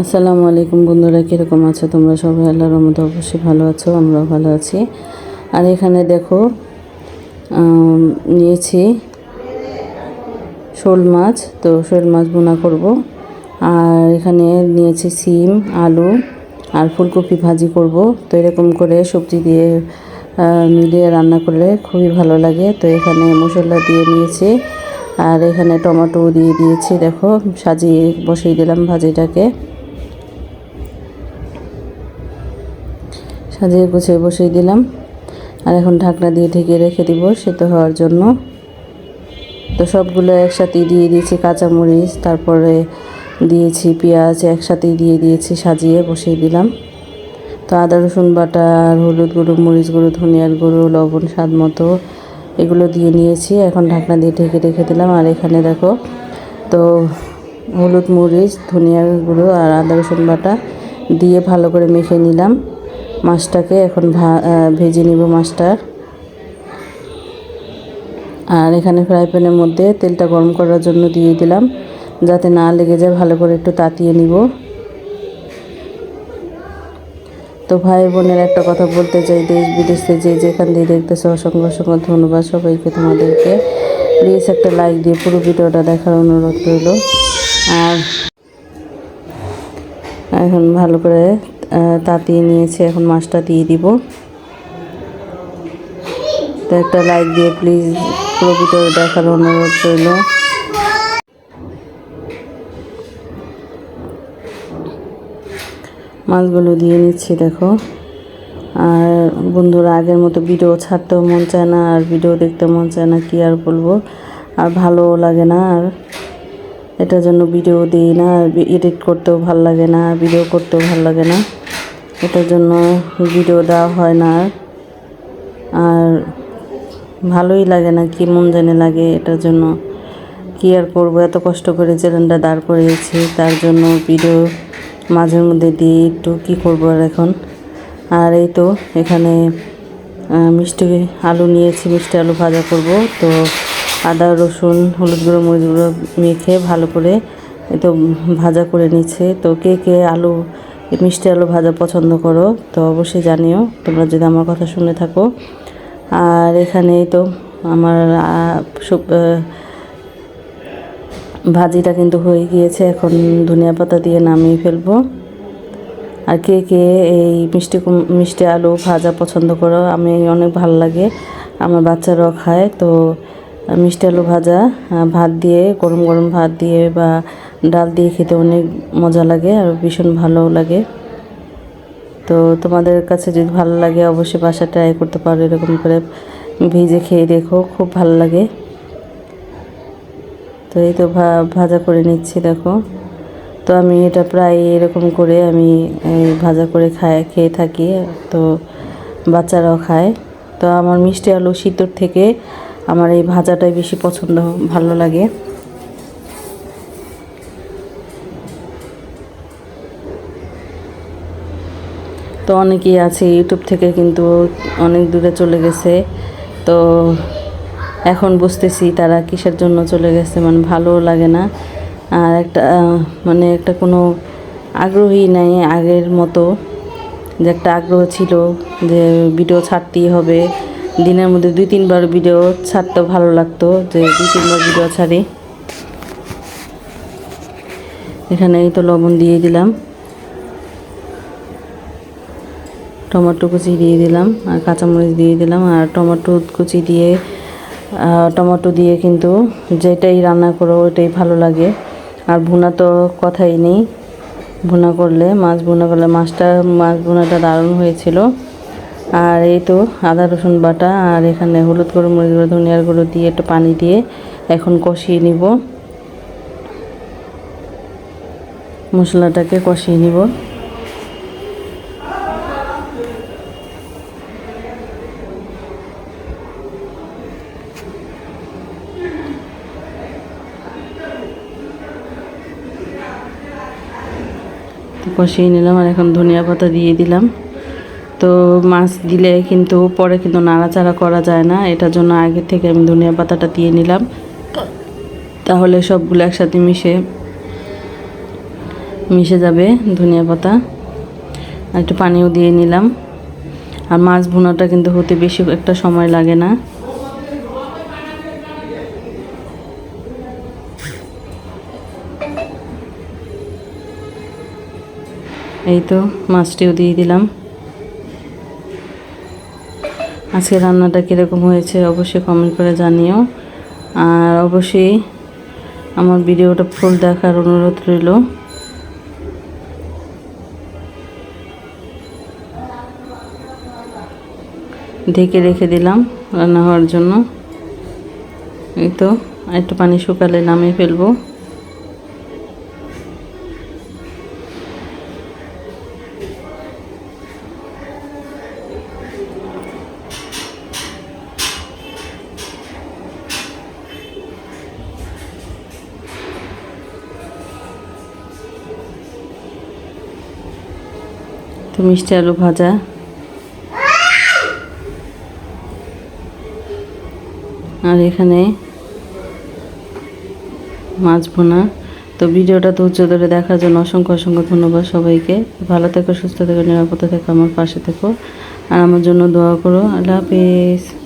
আসসালামু আলাইকুম বন্ধুরা, কীরকম আছো তোমরা সবাই? আল্লাহর রহমতে অবশ্যই ভালো আছো, আমরাও ভালো আছি। আর এখানে দেখো নিয়েছি শোল মাছ, তো শোল মাছ বোনা করব। আর এখানে নিয়েছি সিম, আলু আর ফুলকপি ভাজি করব। তো এরকম করে সবজি দিয়ে মিলিয়ে রান্না করলে খুবই ভালো লাগে। তো এখানে মশলা দিয়ে নিয়েছি। আর এখানে টমেটো দিয়ে দিয়েছি, দেখো, সাজিয়ে বসিয়ে দিলাম ভাজিটাকে। সাজিয়ে গুছিয়ে বসিয়ে দিলাম। আর এখন ঢাকনা দিয়ে ঢেকে রেখে দিব সেদ্ধ হওয়ার জন্য। তো সবগুলো একসাথে দিয়ে দিয়েছি কাঁচামরিচ, তারপরে দিয়েছি পেঁয়াজ, একসাথেই দিয়ে দিয়েছি, সাজিয়ে বসিয়ে দিলাম। তো আদা, রসুন বাটা, আর হলুদ গুঁড়ো, মরিচ গুঁড়ো, ধনিয়ার গুঁড়ো, লবণ, স্বাদ মতো এগুলো দিয়ে নিয়েছি। এখন ঢাকনা দিয়ে ঢেকে রেখে দিলাম। আর এখানে দেখো, তো হলুদ মরিচ, ধনিয়ার গুঁড়ো, আর আদা, রসুন বাটা দিয়ে ভালো করে মেখে নিলাম। মাছটাকে এখন ভেজে নিব মাছটা। আর এখানে ফ্রাই প্যানের মধ্যে তেলটা গরম করার জন্য দিয়ে দিলাম। যাতে না লেগে যায়, ভালো করে একটু তাতিয়ে নিব। তো ভাই বোনের একটা কথা বলতে চাই, দেশ বিদেশে যে যেখান দিয়ে দেখতেছে, অসংখ্য অসংখ্য ধন্যবাদ সবাইকে তোমাদেরকে। প্লিজ একটা লাইক দিয়ে পুরো ভিডিওটা দেখার অনুরোধ রইল। আর এখন ভালো করে তাতিয়ে নিয়েছি, এখন মাছটা দিয়ে দিব। তো একটা লাইক দিয়ে প্লিজ পুরো ভিডিও দেখার অনুরোধ রইল। মাছগুলো দিয়ে নিচ্ছি, দেখো। আর বন্ধুরা, আগের মতো ভিডিও ছাড়তেও মন চায় না, আর ভিডিও দেখতে মন চায় না, কি আর বলব? আর ভালোও লাগে না, আর এটার জন্য ভিডিও দিই না এডিট করতেও ভালো লাগে না ভিডিও করতেও ভালো লাগে না। এটার জন্য ভিডিও দেওয়া হয় না। আর ভালোই লাগে না, কি মন জানে লাগে এটার জন্য। কি আর করব, এত কষ্ট করে চ্যানেলটা দাঁড় করিয়েছি, তার জন্য ভিডিও মাঝের মধ্যে দিয়ে একটু কি করব আর এখন। আর এই তো এখানে মিষ্টি আলু নিয়েছি, মিষ্টি আলু ভাজা করব। তো আদা, রসুন, হলুদ গুঁড়ো, মরিচ গুঁড়ো মেখে ভালো করে তো ভাজা করে নিচ্ছে। তো কে কে আলু মিষ্টি আলু ভাজা পছন্দ করো, তো অবশ্যই জানিও, তোমরা যদি আমার কথা শুনে থাকো। আর এখানেই তো আমার ভাজিটা কিন্তু হয়ে গিয়েছে, এখন ধনিয়া পাতা দিয়ে নামিয়ে ফেলব। আর কে কে এই মিষ্টি মিষ্টি আলু ভাজা পছন্দ করো, আমি অনেক ভালো লাগে, আমার বাচ্চারাও খায়, তো মিষ্টি আলু ভাজা ভাত দিয়ে, গরম গরম ভাত দিয়ে বা ডাল দিয়ে খেতে অনেক মজা লাগে আর ভীষণ ভালোও লাগে। তো তোমাদের কাছে যদি ভালো লাগে অবশ্যই বাসা ট্রাই করতে পারো, এরকম করে ভিজে খেয়ে দেখো, খুব ভালো লাগে। তো এই তো ভাজা করে নিচ্ছি, দেখো। তো আমি এটা প্রায় এরকম করে আমি ভাজা করে খায়, খেয়ে থাকি, তো বাচ্চারাও খায়। তো আমার মিষ্টি আলু শীতর থেকে আমার এই ভাজাটাই বেশি পছন্দ, ভালো লাগে। তো অনেকেই আছে ইউটিউব থেকে কিন্তু অনেক দূরে চলে গেছে। তো এখন বুঝতেছি তারা কিসের জন্য চলে গেছে মানে ভালোও লাগে না। আর একটা মানে একটা কোনো আগ্রহী নাই আগের মতো, যে একটা আগ্রহ ছিল যে ভিডিও ছাড়তেই হবে। দিনের মধ্যে দুই, তিনবার ভিডিও ছাড়তেও ভালো লাগতো যে দুই, তিনবার ভিডিও ছাড়ি। এখানে তো লবণ দিয়ে দিলাম। টমেটো কুচি দিয়ে দিলাম আর কাঁচামরিচ দিয়ে দিলাম আর টমেটো কুচি দিয়ে টমেটো দিয়ে কিন্তু যেটাই রান্না করো ওইটাই ভালো লাগে। আর ভুনা তো কথাই নেই। ভুনা করলে, মাছ ভুনা করলে মাছটা, মাছ ভুনাটা দারুণ হয়েছিল। আর এই তো আদা, রসুন বাটা, আর এখানে হলুদ গুঁড়ো, মরিচ গুঁড়ো, ধনিয়ার গুঁড়ো দিয়ে একটু পানি দিয়ে এখন কষিয়ে নিব। মশলাটাকে কষিয়ে নিব। কষিয়ে নিলাম আর এখন ধনিয়া পাতা দিয়ে দিলাম। তো মাছ দিলে কিন্তু পরে কিন্তু নাড়াচাড়া করা যায় না। এটার জন্য আগে থেকে আমি ধনিয়া পাতাটা দিয়ে নিলাম। তাহলে সবগুলো একসাথে মিশে মিশে যাবে ধনিয়া পাতা। আর একটু পানিও দিয়ে নিলাম। আর মাছ ভুনাটা কিন্তু হতে বেশি একটা সময় লাগে না। এই তো মাছটিও দিয়ে দিলাম। আজকে রান্নাটা কীরকম হয়েছে অবশ্যই কমেন্ট করে জানিও। আর অবশ্যই আমার ভিডিওটা ফুল দেখার অনুরোধ রইল। ঢেকে রেখে দিলাম রান্না হওয়ার জন্য। এই তো, একটু পানি শুকালে নামিয়ে ফেলব। তো মিষ্টি আলু ভাজা। আর এখানে মাছ ভোনা। তো ভিডিওটা ধৈর্য ধরে দেখার জন্য অসংখ্য অসংখ্য ধন্যবাদ সবাইকে। ভালো থেকো, সুস্থ থেকো, নিরাপদে থেকো, আমার পাশে থেকো। আর আমার জন্য দোয়া করো। আল্লাহ হাফিজ।